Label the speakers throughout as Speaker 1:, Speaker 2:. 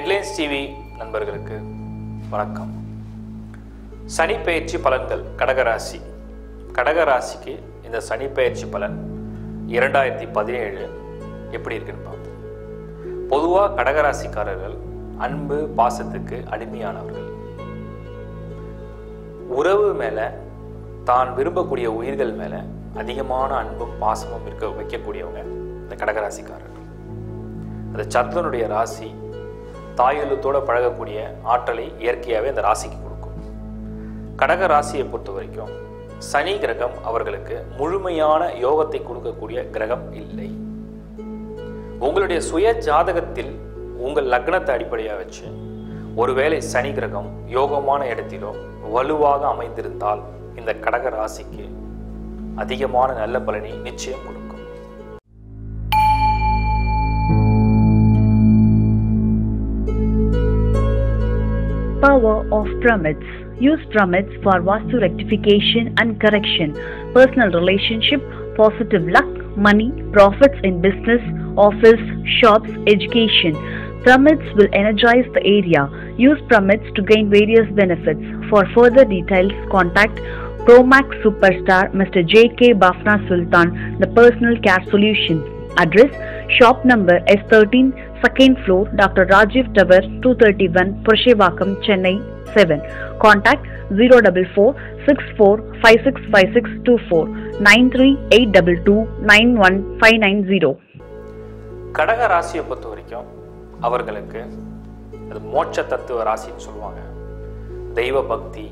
Speaker 1: Headlines TV நண்பர்களுக்கு வணக்கம். சனி பயிற்சி பலன்கள் கடகராசி. கடகராசிக்கு இந்த சனி பயிற்சி பலன் இரண்டாயிரத்தி பதினேழு எப்படி இருக்குன்னு பார்ப்போம். பொதுவாக கடகராசிக்காரர்கள் அன்பு பாசத்துக்கு அடிமையானவர்கள். உறவு மேலே தான் விரும்பக்கூடிய உயிர்கள் மேலே அதிகமான அன்பும் பாசமும் இருக்க வைக்கக்கூடியவங்க இந்த கடகராசிக்காரர்கள். அந்த சந்திரனுடைய ராசி தாயெழுத்தோட பழகக்கூடிய ஆற்றலை இயற்கையாகவே அந்த ராசிக்கு கொடுக்கும். கடக ராசியை பொறுத்த வரைக்கும் சனி கிரகம் அவர்களுக்கு முழுமையான யோகத்தை கொடுக்கக்கூடிய கிரகம் இல்லை. உங்களுடைய சுய ஜாதகத்தில் உங்கள் லக்னத்தை அடிப்படையாக வச்சு ஒருவேளை சனி கிரகம் யோகமான இடத்திலோ வலுவாக அமைந்திருந்தால் இந்த கடக ராசிக்கு அதிகமான நல்ல பலனை நிச்சயம் கொடுக்கும்.
Speaker 2: Power of pyramids. Use pyramids for vastu rectification and correction, personal relationship, positive luck, money, profits in business, office, shops, education. Pyramids will energize the area. Use pyramids to gain various benefits. For further details, contact Promax Superstar Mr. J.K. Bafna Sultan, the Personal Care Solution. Address Shop number S13, second floor doctor Rajiv tower two thirty one Purasawalkam Chennai seven contact zero double four six four five six five six two four nine three eight double two nine one five nine zero
Speaker 1: கடக ராசியை பொறுத்த வரைக்கும் அவர்களுக்கு அது மோட்ச தத்துவ ராசின்னு சொல்லுவாங்க. தெய்வ பக்தி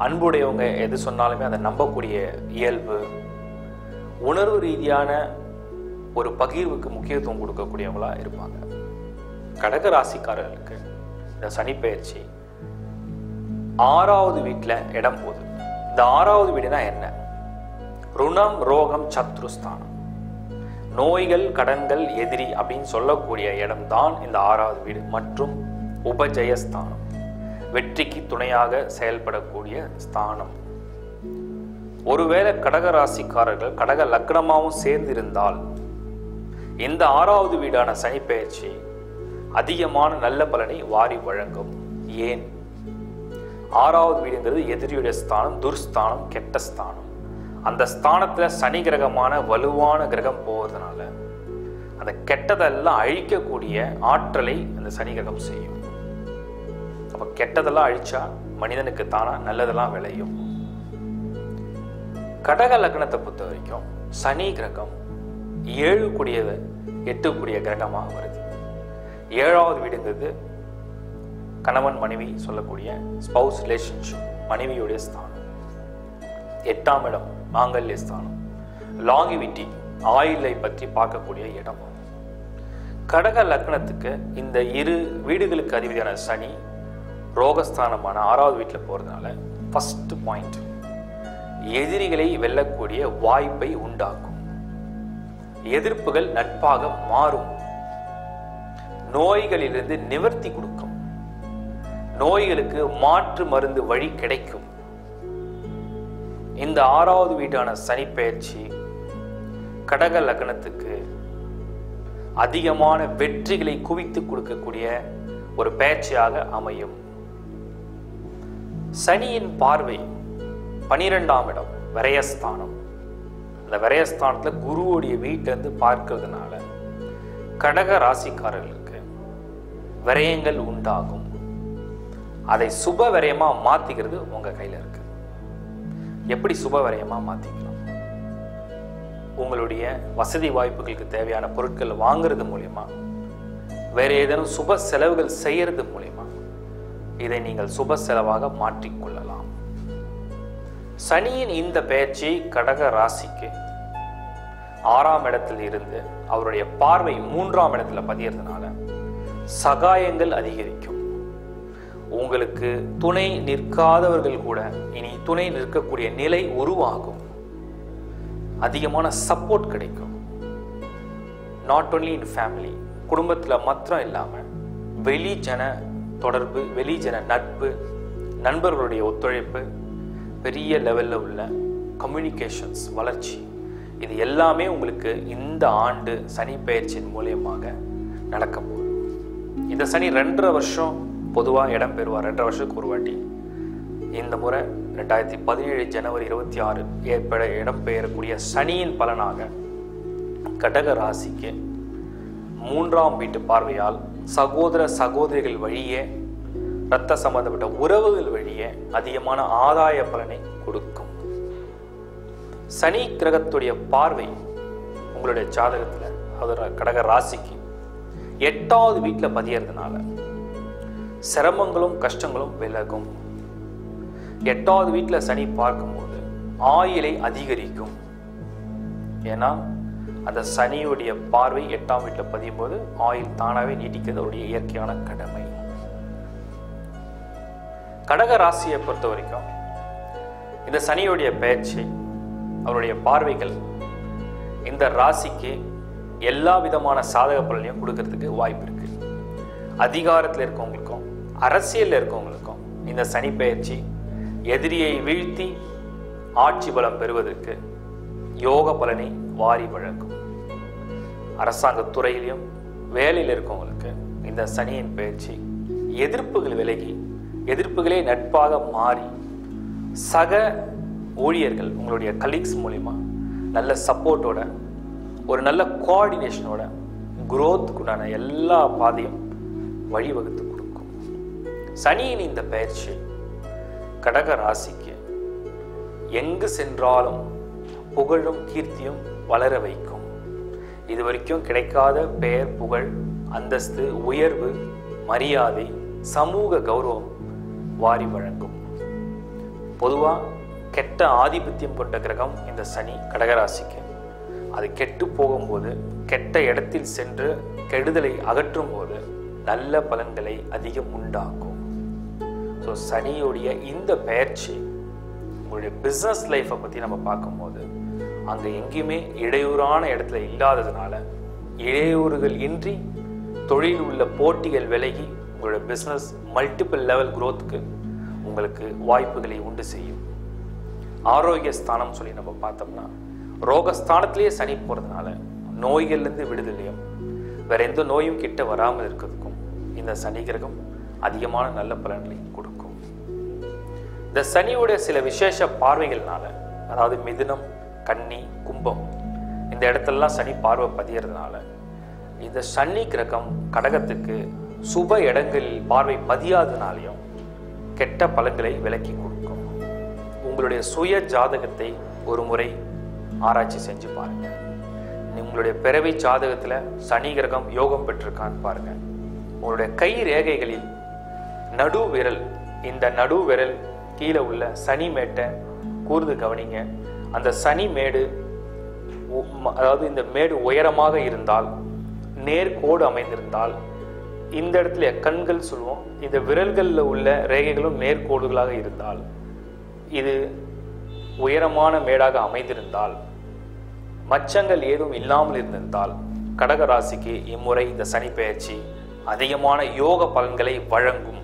Speaker 1: அன்புடையவங்க எது சொன்னாலுமே அதை நம்பக்கூடிய இயல்பு உணர்வு ரீதியான ஒரு பகிர்வுக்கு முக்கியத்துவம் கொடுக்கக்கூடியவங்களா இருப்பாங்க. கடக ராசிக்காரர்களுக்கு இந்த சனிப்பெயர்ச்சி ஆறாவது வீட்டில் இடம் போகுது இந்த ஆறாவது வீடுனா என்ன? ருணம் ரோகம் சத்ருஸ்தானம் நோய்கள் கடன்கள் எதிரி அப்படின்னு சொல்லக்கூடிய இடம்தான் இந்த ஆறாவது வீடு மற்றும் உபஜயஸ்தானம் வெற்றிக்கு துணையாக செயல்படக்கூடிய ஸ்தானம். ஒருவேளை கடக ராசிக்காரர்கள் கடக லக்னமாகவும் சேர்ந்திருந்தால் இந்த ஆறாவது வீடான சனிப்பெயர்ச்சி அதிகமான நல்ல பலனை வாரி வழங்கும். ஏன்? ஆறாவது வீடுங்கிறது எதிரியுடைய ஸ்தானம் துர்ஸ்தானம் கெட்ட ஸ்தானம். அந்த ஸ்தானத்துல சனி கிரகமான வலுவான கிரகம் போவதனால அந்த கெட்டதெல்லாம் அழிக்கக்கூடிய ஆற்றலை அந்த சனி கிரகம் செய்யும். அப்ப கெட்டதெல்லாம் அழிச்சா மனிதனுக்கு தானா நல்லதெல்லாம் விளையும். கடக லக்னத்தை பொறுத்த வரைக்கும் சனி கிரகம் ஏழு கூடியது எட்டு கூடிய கிரகமாக வருது. ஏழாவது வீடுங்கிறது கணவன் மனைவி சொல்லக்கூடிய ஸ்பௌஸ் ரிலேஷன்ஷிப் மனைவியுடைய ஸ்தானம். எட்டாம் இடம் மாங்கல்ய ஸ்தானம். லாங்கிவிட்டி ஆயிலை பற்றி பார்க்கக்கூடிய இடம் கடக லக்னத்துக்கு இந்த இரு வீடுகளுக்கு அதிபதியான சனி ரோகஸ்தானமான ஆறாவது வீட்டில் போகிறதுனால ஃபஸ்ட் பாயிண்ட் எதிரிகளை வெல்லக்கூடிய வாய்ப்பை உண்டாக்கும். எதிர்ப்புகள் நட்பாக மாறும். நோய்களிலிருந்து நிவர்த்தி கொடுக்கும். நோய்களுக்கு மாற்று மருந்து வழி கிடைக்கும். இந்த ஆறாவது வீடான சனி பயிற்சி கடக லக்னத்துக்கு அதிகமான வெற்றிகளை குவித்து கொடுக்கக்கூடிய ஒரு பயிற்சியாக அமையும். சனியின் பார்வை பனிரெண்டாம் இடம் விரயஸ்தானம். அந்த விரயஸ்தானத்தில் குருவுடைய வீட்டிலேருந்து பார்க்கறதுனால கடக ராசிக்காரர்களுக்கு விரயங்கள் உண்டாகும். அதை சுப விரயமாக மாற்றிக்கிறது உங்கள் கையில் இருக்கு. எப்படி சுப விரயமாக மாத்திக்கலாம்? உங்களுடைய வசதி வாய்ப்புகளுக்கு தேவையான பொருட்கள் வாங்குறது மூலயமா வேறு ஏதேனும் சுப செலவுகள் செய்யறது மூலயமா இதை நீங்கள் சுப செலவாக மாற்றிக்கொள்ளலாம். சனியின் இந்த பெயர்ச்சி கடக ராசிக்கு ஆறாம் இடத்தில் இருந்து அவருடைய பார்வை மூன்றாம் இடத்துல பதியறதுனால சகாயங்கள் அதிகரிக்கும். உங்களுக்கு துணை நிற்காதவர்கள் கூட இனி துணை நிற்கக்கூடிய நிலை உருவாகும். அதிகமான சப்போர்ட் கிடைக்கும். நாட் ஒன்லி இன் ஃபேமிலி குடும்பத்தில் மாத்திரம் இல்லாமல் வெளி ஜன தொடர்பு வெளி ஜன நட்பு நண்பர்களுடைய ஒத்துழைப்பு பெரிய லெவலில் உள்ள கம்யூனிகேஷன்ஸ் வளர்ச்சி. இது எல்லாமே உங்களுக்கு இந்த ஆண்டு சனி பயிற்சியின் மூலியமாக நடக்க போகுது. இந்த சனி ரெண்டரை வருஷம் பொதுவாக இடம் பெறுவார். ரெண்டரை வருஷத்துக்கு ஒரு வாட்டி. இந்த முறை ரெண்டாயிரத்தி பதினேழு ஜனவரி இருபத்தி ஆறு ஏற்பட இடம்பெயரக்கூடிய சனியின் பலனாக கடக ராசிக்கு மூன்றாம் வீட்டு பார்வையால் சகோதர சகோதரிகள் வழியே ரத்த சம்பந்தப்பட்ட உறவுகள் வழியே அதிகமான ஆதாய பலனை கொடுக்கும். சனி கிரகத்துடைய பார்வை உங்களுடைய ஜாதகத்தில் அதோட கடக ராசிக்கு எட்டாவது வீட்டில் பதியறதுனால சிரமங்களும் கஷ்டங்களும் விலகும். எட்டாவது வீட்டில் சனி பார்க்கும்போது ஆயிலை அதிகரிக்கும். ஏன்னா அந்த சனியுடைய பார்வை எட்டாம் வீட்டில் பதியும் போது ஆயில் தானாகவே நீட்டிக்கிறது அவருடைய இயற்கையான கடமை. கடக ராசியை பொறுத்த வரைக்கும் இந்த சனியுடைய பயிற்சி அவருடைய பார்வைகள் இந்த ராசிக்கு எல்லா விதமான சாதக பலனையும் கொடுக்கறதுக்கு வாய்ப்பு இருக்கு. அதிகாரத்தில் இருக்கவங்களுக்கும் அரசியலில் இருக்கவங்களுக்கும் இந்த சனி பயிற்சி எதிரியை வீழ்த்தி ஆட்சி பலம் பெறுவதற்கு யோக பலனை வாரி வழங்கும். அரசாங்க துறையிலையும் வேலையில் இருக்கவங்களுக்கு இந்த சனியின் பயிற்சி எதிர்ப்புகள் விலகி எதிர்ப்புகளே நட்பாக மாறி சக ஊழியர்கள் உங்களுடைய கலீக்ஸ் மூலிமா நல்ல சப்போர்ட்டோட ஒரு நல்ல கோஆர்டினேஷனோட குரோத்துக்குண்டான எல்லா பாதையும் வழிவகுத்து கொடுக்கும். சனியின் இந்த பயிற்சி கடக ராசிக்கு எங்கு சென்றாலும் புகழும் கீர்த்தியும் வளர வைக்கும். இது வரைக்கும் கிடைக்காத பெயர் புகழ் அந்தஸ்து உயர்வு மரியாதை சமூக கௌரவம் வாரி வழங்கும். பொதுவாக கெட்ட ஆதிபத்தியம் கொண்ட கிரகம் இந்த சனி கடகராசிக்கு. அது கெட்டு போகும்போது கெட்ட இடத்தில் சென்று கெடுதலை அகற்றும் போது நல்ல பலன்களை அதிகம் உண்டாக்கும். ஸோ சனியுடைய இந்த பெயர்ச்சி உங்களுடைய பிஸ்னஸ் லைஃப்பை பற்றி நம்ம பார்க்கும்போது அங்கே எங்கேயுமே இடையூறான இடத்துல இல்லாததுனால இடையூறுகள் இன்றி தொழில் உள்ள போட்டிகள் விலகி உங்களோட பிஸ்னஸ் மல்டிபிள் லெவல் க்ரோத்துக்கு உங்களுக்கு வாய்ப்புகளை உண்டு செய்யும். ஆரோக்கிய ஸ்தானம் சொல்லி நம்ம பார்த்தோம்னா ரோகஸ்தானத்திலேயே சனி போகிறதுனால நோய்கள்லேருந்து விடுதலையும் வேற எந்த நோயும் கிட்ட வராமல் இருக்கிறதுக்கும் இந்த சனி கிரகம் அதிகமான நல்ல பலன்களை கொடுக்கும். இந்த சனியுடைய சில விசேஷ பார்வைகள்னால அதாவது மிதுனம் கன்னி கும்பம் இந்த இடத்துலலாம் சனி பார்வை பதியறதுனால இந்த சனி கிரகம் கடகத்துக்கு சுப இடங்களில் பார்வை பதியாதனாலையும் கெட்ட பலன்களை விலக்கி கொடுக்கும். உங்களுடைய சுய ஜாதகத்தை ஒரு முறை ஆராய்ச்சி செஞ்சு பாருங்க. உங்களுடைய பிறவி ஜாதகத்தில் சனி கிரகம் யோகம் பெற்றிருக்கான்னு பாருங்க. உங்களுடைய கை ரேகைகளில் நடு விரல் இந்த நடு விரல் கீழே உள்ள சனி மேட்டை கூர்ந்து கவனிங்க. அந்த சனி மேடு உ- ம- அதாவது இந்த மேடு உயரமாக இருந்தால் நேர்கோடு அமைந்திருந்தால் இந்த இடத்துல கண்கள் சொல்லுவோம் இந்த விரல்களில் உள்ள ரேகைகளும் நேர்கோடுகளாக இருந்தால் இது உயரமான மேடாக அமைந்திருந்தால் மச்சங்கள் ஏதும் இல்லாமல் இருந்திருந்தால் கடக ராசிக்கு இம்முறை இந்த சனி பெயர்ச்சி அதிகமான யோக பலன்களை வழங்கும்.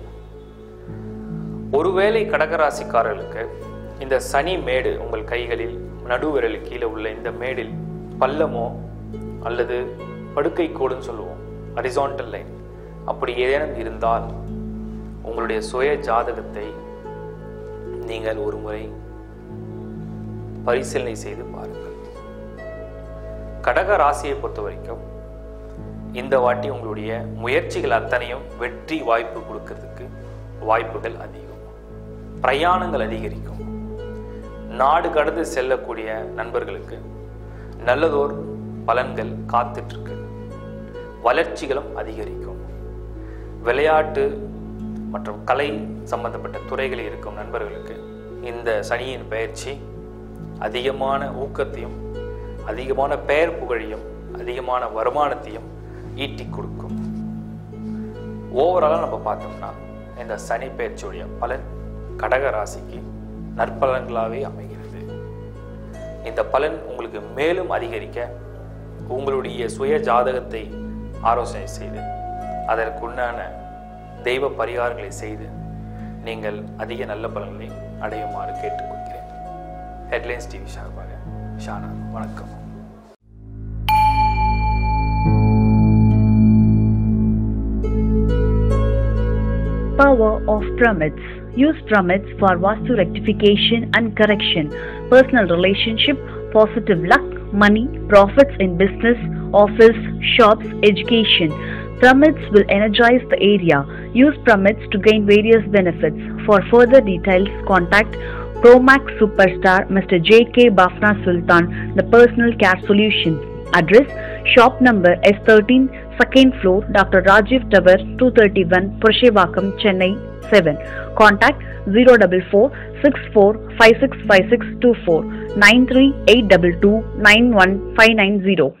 Speaker 1: ஒருவேளை கடகராசிக்காரர்களுக்கு இந்த சனி மேடு உங்கள் கைகளில் நடுவிரல் கீழே உள்ள இந்த மேடில் பள்ளமோ அல்லது படுக்கை கோடுன்னு சொல்லுவோம். Horizontal line. அப்படி ஏதேனும் இருந்தால் உங்களுடைய சுய ஜாதகத்தை நீங்கள் ஒரு முறை பரிசீலனை செய்து பாருங்கள். கடக ராசியை பொறுத்த வரைக்கும் இந்த வாட்டி உங்களுடைய முயற்சிகள் அத்தனையும் வெற்றி வாய்ப்பு கொடுக்கறதுக்கு வாய்ப்புகள் அதிகம். பிரயாணங்கள் அதிகரிக்கும். நாடு கடந்து செல்லக்கூடிய நண்பர்களுக்கு நல்லதோர் பலன்கள் காத்துட்டு இருக்கு. வளர்ச்சிகளும் அதிகரிக்கும். விளையாட்டு மற்றும் கலை சம்பந்தப்பட்ட துறைகளில் இருக்கும் நண்பர்களுக்கு இந்த சனியின் பயிற்சி அதிகமான ஊக்கத்தையும் அதிகமான பெயர் புகழையும் அதிகமான வருமானத்தையும் ஈட்டி கொடுக்கும். ஓவராலாக நம்ம பார்த்தோம்னா இந்த சனி பயிற்சியுடைய பலன் கடக ராசிக்கு நற்பலன்களாகவே அமைகிறது. இந்த பலன் உங்களுக்கு மேலும் அதிகரிக்க உங்களுடைய சுய ஜாதகத்தை ஆலோசனை செய்து அதற்குண்டான தெய்வ பரிகாரங்களை செய்து நீங்கள் அதிக நல்ல பலன்களை அடையுமாறு கேட்டுக்கொள்கிறேன் ஹெட்லைன்ஸ் டிவி சார்பாக ஷானா வணக்கம்
Speaker 2: Power of pyramids. Use pyramids for Vastu rectification and correction, personal relationship, positive luck, money, profits in business, office, shops, education. Pyramids will energize the area. Use pyramids to gain various benefits. For further details, contact Promax Superstar Mr. J.K. Bafna Sultan, the personal care solution. Address Shop number S13, second floor, Dr. Rajiv Tower, 231, Purushevakam, Chennai, 7. Contact 044 64 565624 93822 91590.